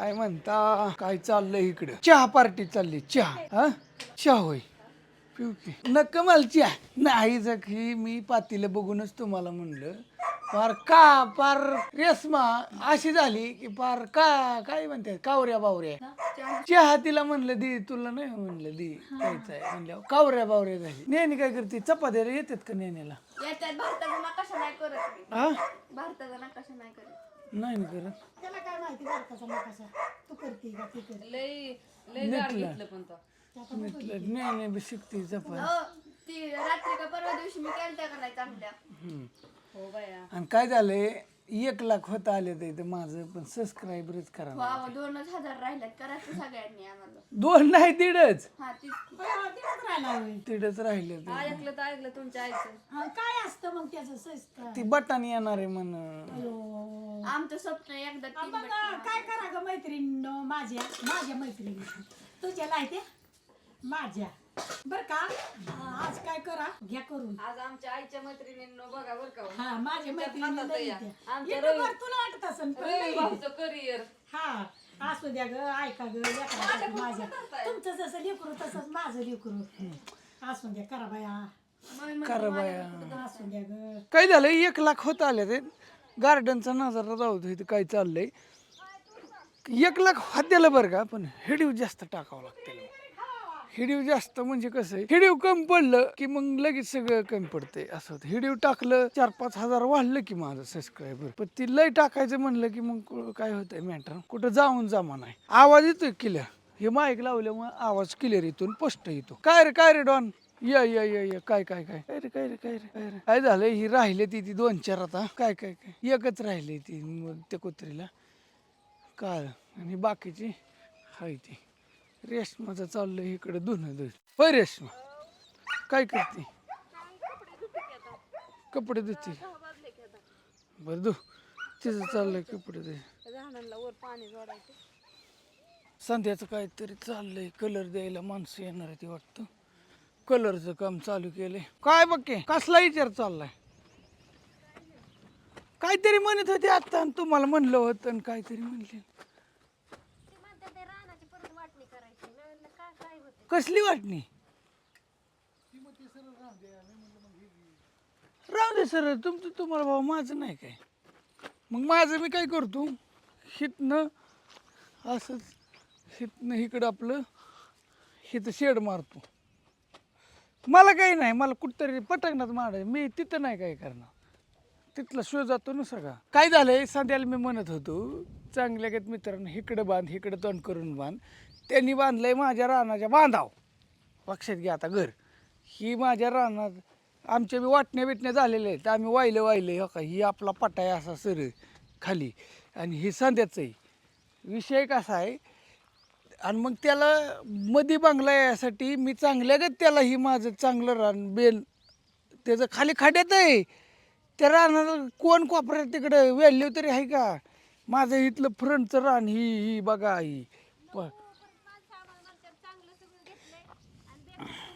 काय म्हणता? काय चाललंय इकडं? चहा पार्टी चालली चहा. हा? चहा होय. पिऊ की. नक्क मला चहा. नाही जखी मी पातीला बघूनच तुम्हाला म्हणलं. पार का पार रेसमा. अशी झाली की पार का काय म्हणतात? कावऱ्या बावऱ्या. चहा तिला म्हणलं दी तुला नाही म्हणलं दी. प्यायचं आहे. म्हणल्यावर कावऱ्या बावऱ्या झाली. नेहमी काय करते? चपात्या येतात का नेण्याला? याच्यात भारताचा नकाशा नाही करत मी. हा भारताचा नकाशा नाही करत. नाही ना करत. माहिती भारताचा नकाशा तू करते का? ती करते लय लय जाड घेतलं पण तो. म्हटलं नाही बी शिकते हो ती रात्री का परवा दिवशी मी केलत्या का नाही चांगल्या? हम्म. हो बाया. आणि काय झालंय एक लाख होता आले तर इथं माझं पण सबस्क्रायबरच करा वा, दोनच हजार राहिल्यात. करायचं सगळ्यांनी आम्हाला. दोन नाही दीडच. हा बरं, राहिला होय. दीडच राहिले ते. ऐकलं तर ऐकलं तुमच्या आईचं. हा, काय असतं मग त्याचं ती बटाणी येणार आहे म्हण. अयो. आमचं स्वप्न एकदा हा, तीन मग काय करा ग मैत्रीण माझ्या माझ्या मैत्रिणी. तुझ्या लायते माझ्या. बर का? हा, आज काय करा? घ्या करून. आज आमच्या आईच्या मैत्रिणींनो बघा बर का हो. हा माझ्या लई या. आमच्या रवी- तुला वाटत असेल पण रवी लई. भाऊचं करिअर हा असू द्या ग ऐका ग माझ्या तुमचं जसं लेकरू तसंच माझं लेकरू. असू द्या करा बाया. कर बाया. असू द्या ग. काय झालं? एक लाख होत आले ते. गार्डनचा नजारा जाऊ दे इथं काय चाललंय. एक लाख हद्याला बरं का पण हिडीव जास्त टाकावं लागतं हिडीव जास्त म्हणजे कसं आहे हिडीव कमी पडलं की मग लगेच सगळं कमी पडतंय. असं होतं. हिडीव टाकलं चार पाच हजार वाढलं की माझं सबस्क्रायबर पण ती लय टाकायचं म्हणलं की मग काय काय होतंय मॅटर कुठं जाऊन जमा नाही. आवाज येतोय किल्या हे माईक लावल्यामुळे आवाज क्लिअर येतो स्पष्ट येतो. काय रे काय रे डॉन? या या या या. काय काय काय? काय रे काय रे काय रे काय रे? काय झालं? ही राहिले ती ती दोन चार आता. काय काय काय? एकच राहिले ती मग त्या कुत्रीला. काळ. आणि बाकीची हाय ती. रेशमाचं चाललंय इकडे धुणं धुत होय रेशमा. काय करते? कपडे धुते. बरं धु. तिचं चाललंय कपडे धुते झाडांना वर पाणी जोडायचं. संध्याचं काहीतरी चाललंय. कलर द्यायला माणसं येणार आहे ते वाटतं. कलरचं काम चालू केले काय बघे कसला विचार चाललाय? काहीतरी म्हणत होते आता आणि तुम्हाला म्हणलं होतं आणि काहीतरी म्हणले. कसली वाटणी? राहू दे सर तुमचं तुम्हाला भाऊ माझं नाही काय. मग माझं मी काय करतो? हितनं असंच हितनं इकडं आपलं हिथं शेड मारतो. मला काही नाही मला कुठतरी पटकनात मारायचं. मी तिथं नाही काय करणार. तिथला शो जातो ना सगळा. काय झालंय? सध्याला मी म्हणत होतो चांगल्या गत मित्रांनो इकडं बांध इकडं तोंड करून बांध. त्यांनी बांधलंय माझ्या रानाच्या बांधाव. लक्षात घ्या आता घर. ही माझ्या रानात आमच्या बी वाटण्या बिटण्या झालेल्या आहेत. आम्ही वाहिलं वाहिलं हो का ही आपला पटाय असा सर खाली. आणि ही सांध्याचं आहे. विषय कसा आहे? आणि मग त्याला मधी बांगला यासाठी मी चांगल्या गत त्याला ही माझं चांगलं रान बेल त्याचं खाली खाड्यात आहे. त्या रानाला कोण कोपऱ्यात तिकडं व्हॅल्यू तरी आहे का? माझं इथलं फ्रंटचं रान ही ही बघा ही. प-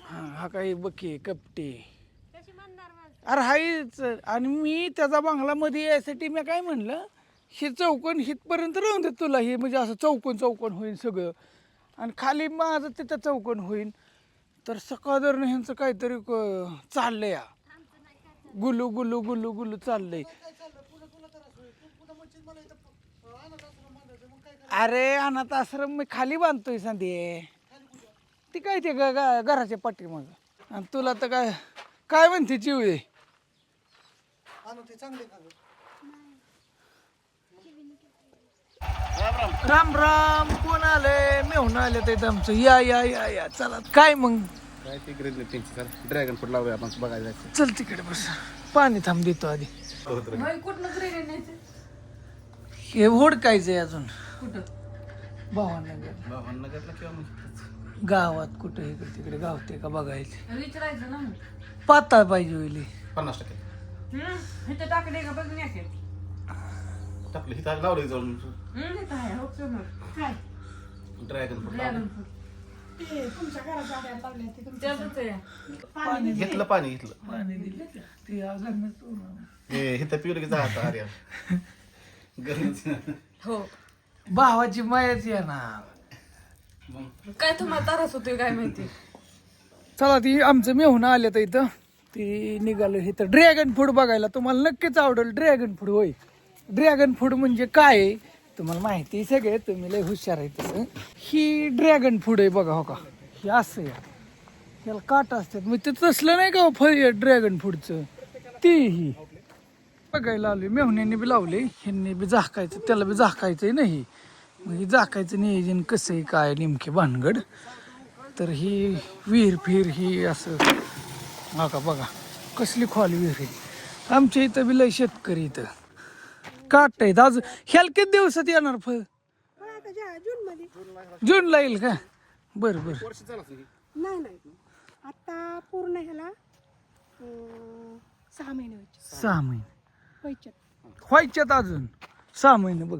हा हा काही बके कपटे अरे हायच आणि मी त्याचा बांगलामध्ये यायसाठी मी काय म्हणलं हे चौकोन हितपर्यंत राहून दे तुला हे म्हणजे असं चौकोन चौकोन होईल सगळं. आणि खाली माझं तिथं चौकण होईल तर सकाळ ह्यांचं काहीतरी क- चाललंय या. गुलू गुलू गुलू गुलू चाललंय. अरे अनाथ आश्रम मी खाली बांधतोय संधी. ती काय ते ग- पाठी घराच्या पाठीमागं? आणि तुला तर काय काय म्हणते चिवळे? राम राम कोण आले मेहून आले ते आमचं. या या या या. चला काय मग? काय ते ग्रेड त्यांची ड्रॅगन फ्रूट लावूया आपण बघायला जायचं. चल तिकडे बस. पाणी थांब देतो आधी. हे हुडकायचंय अजून. कुठं? भावानगर भावनगरला किंवा गावात कुठं इकडे तिकडे गावते का बघायचे विचारायचं ना. पाताळ पाहिजे होईल पन्नास टक्के. हम्म, इथं का बघून या की. टाकलं हिथं लावलं जाऊन हो, ड्रॅगन फ्रूट. ते तुमच्या ते आहे. पाणी घेतलं पाणी घेतलं पाणी दिले? ते हे हिथं पिवलं की हो भावाची मायाच येणार काय तुम्हाला त्रास होतोय काय माहिती चला ती आमचं मेहून आले तर इथं. ती निघालं इथं ड्रॅगन फ्रूट बघायला. तुम्हाला नक्कीच आवडेल ड्रॅगन फ्रूट होय. ड्रॅगन फ्रूट म्हणजे काय आहे? तुम्हाला माहिती आहे सगळे तुम्ही लय हुशार आहे तसं. ही ड्रॅगन फूड आहे बघा हो का. हे असं आहे. याला काट असतात. मग ते तसलं नाही का हो, फळ ड्रॅगन फ्रूटचं तेही बघायला आलोय. मेहुण्याने बी लावले ह्यांनी बी झाकायचं. त्याला बी झाकायचंय नाही मग हे झाकायचं नियोजन कसं आहे काय नेमके भानगड. तर ही विहीर फिर ही असं. हा का बघा. कसली खोल विहीर आहे. आमच्या इथं बी लय शेतकरी इथं. काट आहेत आज ह्याला किती दिवसात येणार फळ. जूनला येईल का? बर बर. नाही नाही. आता पूर्ण ह्याला अं, सहा महिने व्हायचे. सहा महिने. व्हायचे व्हायच्यात अजून. सहा महिने बघ.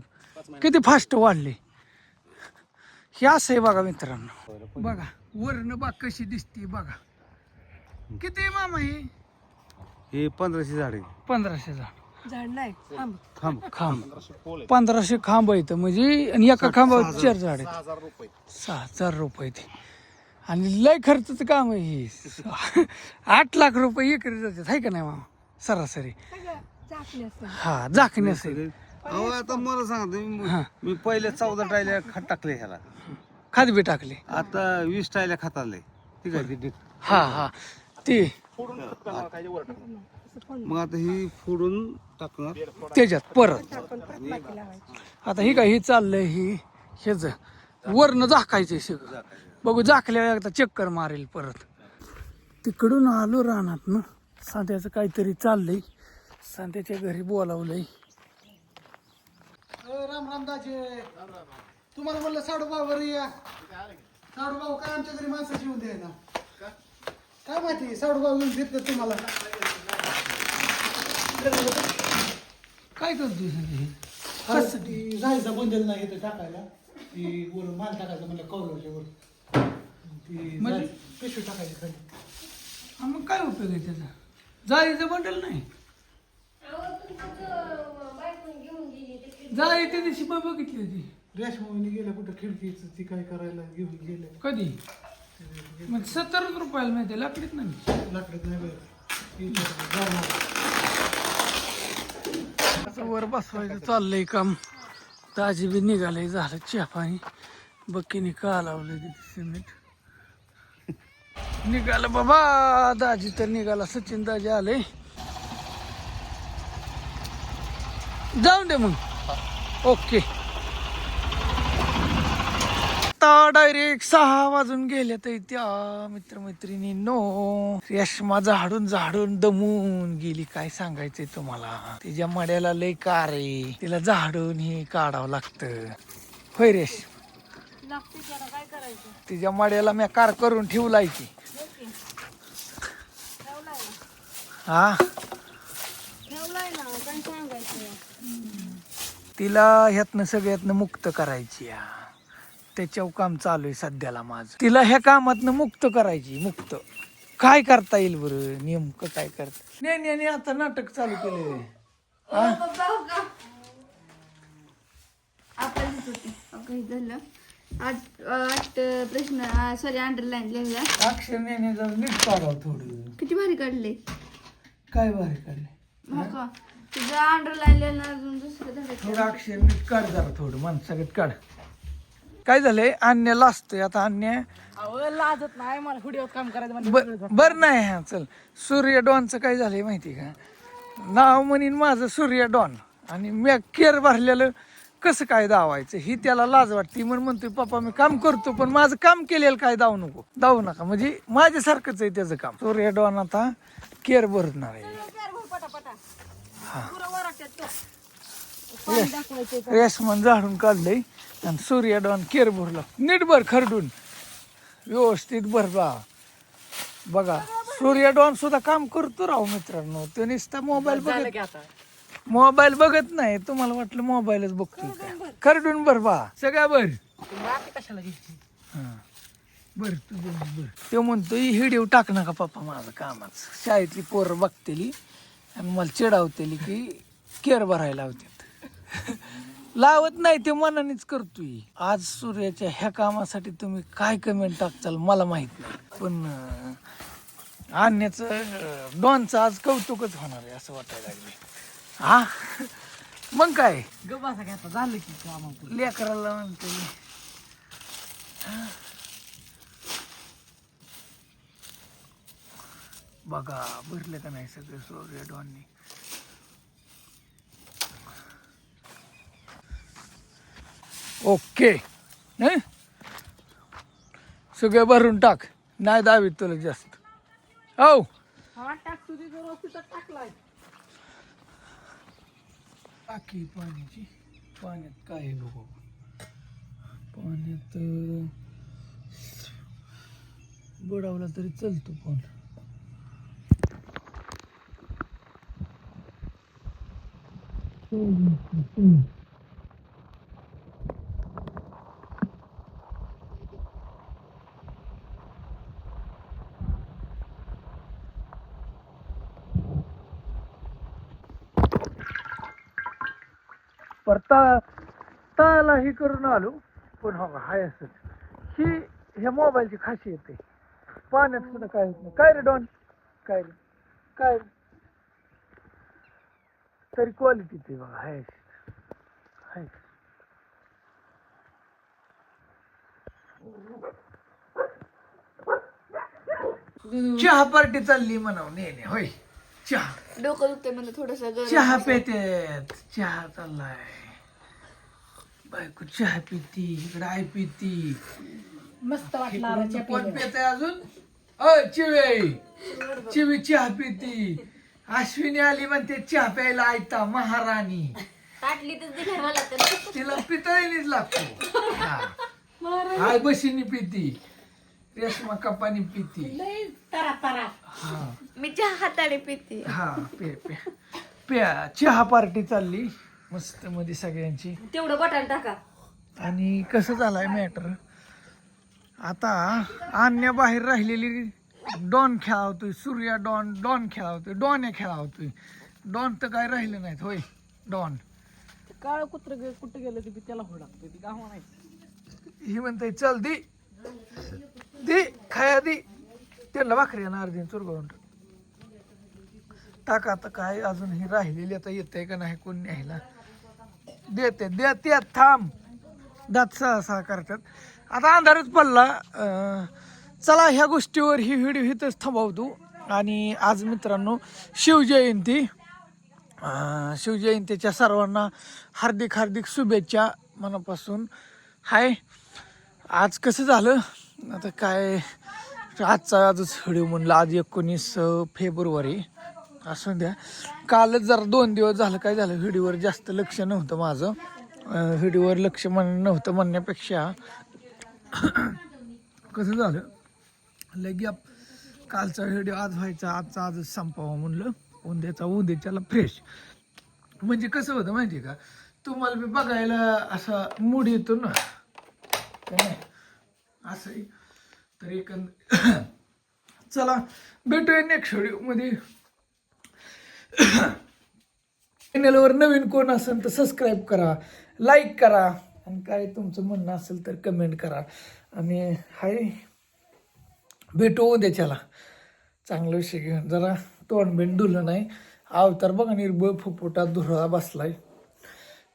किती फास्ट वाढले. हे असं आहे बघा मित्रांनो. बघा वर्ण बाग कशी दिसते बघा. किती आहे मामा हे? हे पंधराशे झाडे. पंधराशे झाड. झाड नाही थांब. थांब. खांब. पंधराशे खांब आहेत. म्हणजे आणि एका खांबावर चार झाड. आहेत सहा हजार रुपये ते. आणि लय खर्चाचं काम आहे हे. आठ लाख रुपये एकरी जातात. आहे का नाही मामा? सरासरी. हा झाकणे असेल अहो आता मला सांगा तुम्ही हा. मी पहिले चौदा टायल्या खत टाकले ह्याला. खात बी टाकले. आता वीस टायल्या खत आले ठीक आहे ते- हा हा. ते मग आता ही फोडून टाकणार. त्याच्यात परत. आता ही काय हे चाललंय ही ह्याच वरनं झाकायचंय सगळं. बघू झाकल्यावर एकदा चक्कर मारेल परत. तिकडून आलो रानात ना सांध्याचं काहीतरी चाललंय. सांध्याच्या घरी बोलावलंय. राम राम दाजे. तुम्हाला म्हणलं साडू भाऊ या. साडू भाऊ काय आमच्या घरी माणसाची येऊन द्याय ना काय माहिती साडू भाऊ येऊन देतात तुम्हाला. काय करतो कसं? ती जायचा बंदल नाही इथं टाकायला. ती वर माल टाकायचं म्हणलं कौलाच्या वर ती म्हणजे? पिशवी टाकायची खाली. हा, मग काय उपयोग आहे त्याचा? जाळीचं बंडल नाही. जाळी त्या दिवशी पण बघितली होती. रेशमाने गेल्या कुठं खिडकीच ती काय करायला घेऊन गेले कधी? मग सत्तरच रुपयाला मिळते लाकडीत नाही. लाकडीत नाही बरं. असं वर बसवायचं चाललंय काम. दाजी बी निघालंय झालं चहा पाणी. बक्कीने का लावलंय तिथे सिमेंट? निघालं बाबा दाजी तर निघाला. सचिन दाजी आले जाऊन दे मग. ओके. आता डायरेक्ट सहा वाजून गेले तर त्या मित्रमैत्रिणी नो रेशमा झाडून झाडून दमून गेली. काय सांगायचंय तुम्हाला? तिच्या मड्याला लय कार आहे. तिला झाडून हे काढावं लागतं. होय रेश. तिच्या मड्याला मी कार करून ठेवलाय की. हा? तिला ह्यातनं सगळ्यातनं मुक्त करायची या. त्याच्यावर काम चालू आहे सध्याला माझं. तिला ह्या कामातनं मुक्त करायची मुक्त. काय करता येईल बरं? नेमकं काय करता नाही नाही नाही, आता नाटक चालू केले आठ आठ प्रश्न सॉरी अंडरलाईन लिहिला अक्षर नेहमी जरा नीट काढावं थोडं. किती भारी काढले? काय बाहेर काढले? हो का? तुझं अंडरलाईन लिहिलं अजून दुसरं थोडं अक्षर नीट काढ जरा थोडं. माणसागत काढ. काय झालंय? अन्य लाजतोय आता अन्य. लाजत नाही मला व्हिडिओ काम करायचं म्हणजे बर बर नाही हा चल. सूर्य डॉनचं काय झालंय माहिती का? नाव म्हणीन माझं सूर्य डॉन. आणि मी केअर भरलेलं कसं काय दावायचं? ही त्याला लाज वाटते. म्हणून म्हणतोय पप्पा मी काम करतो पण माझं काम केलेलं काय दावू नको. दावू नका. म्हणजे माझ्यासारखंच आहे त्याचं काम. सूर्य डॉन आता केअर भरणार आहे. रेशमन झाडून काढलंय. आणि सूर्य डॉन केअर भरला. नीट भर खरडून. व्यवस्थित भर बा बघा सूर्य डॉन सुद्धा काम करतो राव मित्रांनो. तो नुसता मोबाईल बघत मोबाईल बघत नाही. तुम्हाला वाटलं मोबाईलच बघतोय का? खरडून भर. बा सगळ्या भर. कशाला हा. बर तू बोल बर तो म्हणतो हिडिओ टाक नका पप्पा माझं कामाचं. शाळेतली पोरं बघतेली आणि मला चिडावतेली की केअर भरायला लावतात. लावत नाही ते मनानेच करतोय. आज सूर्याच्या ह्या कामासाठी तुम्ही काय कमेंट टाकचाल मला माहीत नाही. पण अं, आणण्याचं अं, डॉनचं आज कौतुकच होणार आहे असं वाटायला लागले हा? मग काय? गप्प बसा की आता झालं की काम आपलं. लेकराला म्हणते बघा भरले का नाही सगळे सूर्य डॉननी? ओके. हं? सगळे भरून टाक. नाही दावीत तुला जास्त. हो टाक पाण्याची. पाण्यात काय बघू. पाण्यात बुडावला तरी चालतो पण. परता तळाला हे करून आलो. पण हो हाय असंच ही ह्या मोबाईलची खासियत आहे. पाण्यात सुद्धा काय होत नाही. काय रे डॉन? काय रे? काय रे? तरी क्वालिटी ते बघा हाय. हाय. चहा पार्टी चालली म्हणाव नेहमी होय. चहा. डोकं दुखतंय मला थोडस चहा पेतेत चहा चाललाय. बायको चहा पिती इकडे आय पिती. मस्त वाटला आला चहा कोण. पिते अजून? अ चिवे. चिवी चहा पिती. अश्विनी आली म्हणते चहा प्यायला आयता महाराणी. ताटली तर दिली मला तर. तिला पितळीच लागतो. हा. आय बशीनी पिती. रेशमा कपानी पिती. तरा तरा. हा. मी चहा हाताने पिते. हा पे पे. प्या चहा पार्टी चालली. मस्त मध्ये सगळ्यांची. तेवढं बटाण टाका. आणि कसं झालंय मॅटर आता अन्य बाहेर राहिलेली डॉन खेळावतोय सूर्या डॉन डॉन खेळावतोय डॉन खेळावतोय. डॉन तर काय राहिलं नाहीत होय डॉन. काळं कुत्र गे कुठं गेलं ते त्याला हो लागतं ती गाव नाही. ही म्हणते चल दे दे खाया दे. त्यांना भाकरी येणार अर्धी चुरगावून टाका. आता काय अजून ही राहिलेली आता येते का नाही कोण न्यायला? देते देते थांब. दात सहा करतात. आता अंधारच पडला चला ह्या गोष्टीवर ही व्हिडिओ इथंच थांबवतो. आणि आज मित्रांनो शिवजयंती. शिवजयंतीच्या सर्वांना हार्दिक हार्दिक शुभेच्छा मनापासून. हाय आज कसं झालं? आता काय आजचा आजच व्हिडिओ म्हणलं आज एकोणीस फेब्रुवारी. असं द्या. कालच जरा दोन दिवस झालं काय झालं व्हिडिओवर जास्त लक्ष नव्हतं माझं. हिडीवर व्हिडिओवर लक्ष म्हण नव्हतं म्हणण्यापेक्षा. कसं झालं? लगे आप कालचा व्हिडिओ आज व्हायचा आजचा आजच संपावा म्हणलं. उद्याचा उद्याच्याला फ्रेश म्हणजे कसं होतं माहिती आहे का? तुम्हाला बी बघायला असा मूड येतो ना. असं असंही. तर एकंद चला भेटूया नेक्स्ट व्हिडिओमध्ये चॅनलवर नवीन कोण असेल तर सबस्क्राईब करा लाईक करा. आणि काय तुमचं म्हणणं असेल तर कमेंट करा. आणि हाय भेटू उद्याच्याला चांगला विषय घेऊन. जरा तोंड धुलं नाही. अवतार बघा निर्बळ फुफुटात धुरळा बसलाय.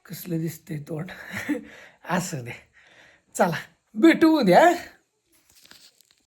कसलं दिसतंय तोंड. असं दे. चला भेटू उद्या